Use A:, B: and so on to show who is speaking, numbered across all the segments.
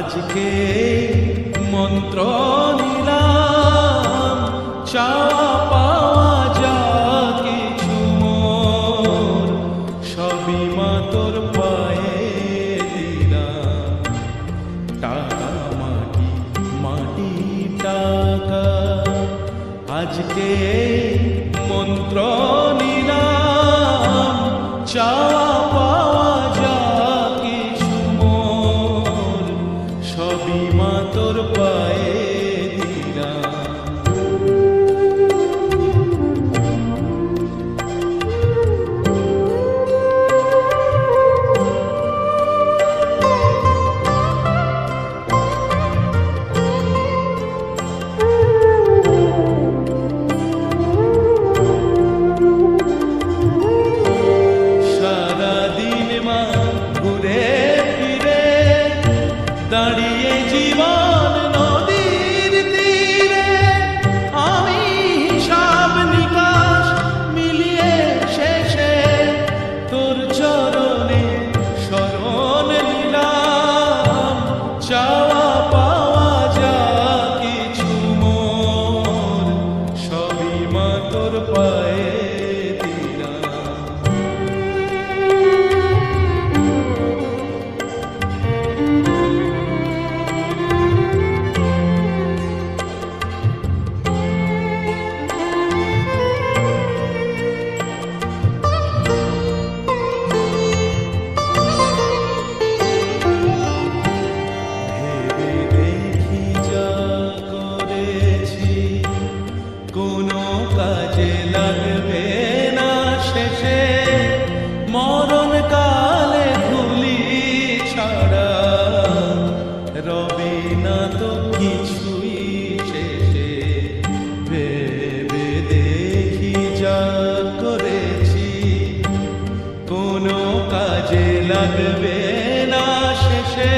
A: আজকে মন্ত্র নিলাম চা পাওয়া যা কিছু মোর, সবই মা তোর পায়ে দিলাম। টাকা মাটি মাটি টাকা, আজকে মন্ত্র নিলাম চা মা পায়ে। जीवन ना ঘটবে না শেষে।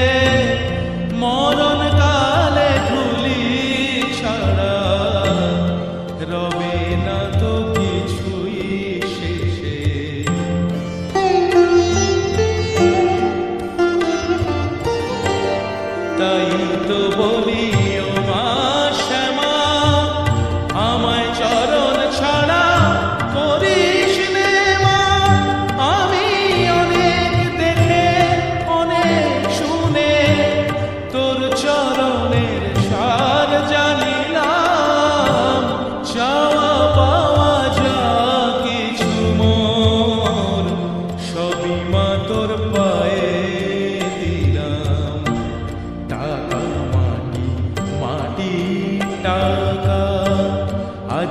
A: মরণ কালে ধুলি ছাড়া রবে না তো কিছুই শেষে। তাই তো বলিও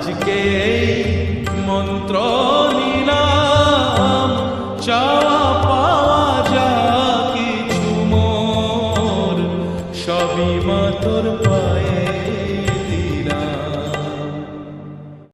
A: আজকে মন্ত্র নিলাম চাওয়া পাওয়া যা কিছু মোর সবই মাতর পা